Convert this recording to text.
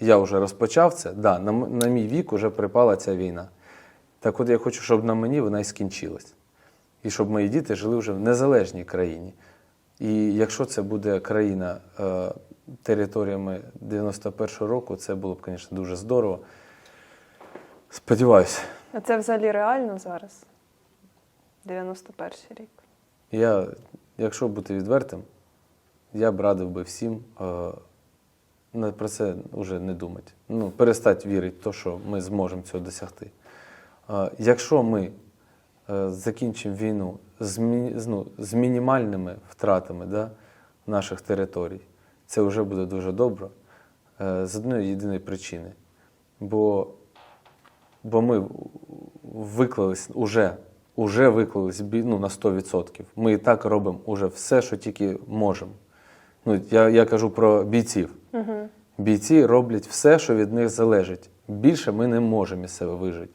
я вже розпочав це, да, на, на мій вік вже припала ця війна. Так от я хочу, щоб на мені вона і скінчилась. І щоб мої діти жили вже в незалежній країні. І якщо це буде країна е, територіями 91-го року, це було б, звісно, дуже здорово. Сподіваюся. А це взагалі реально зараз? 91 рік. Я, якщо бути відвертим, я б радив би всім е, про це вже не думати. Ну, перестати вірити в те, що ми зможемо цього досягти. Якщо ми е, закінчимо війну з, ну, з мінімальними втратами да, наших територій, це вже буде дуже добре. Е, з одної єдиної причини. Бо бо ми виклались уже, уже виклались ну, на 100%. Ми і так робимо уже все, що тільки можемо. Ну, я, я кажу про бійців. Угу. Бійці роблять все, що від них залежить. Більше ми не можемо із себе вижити.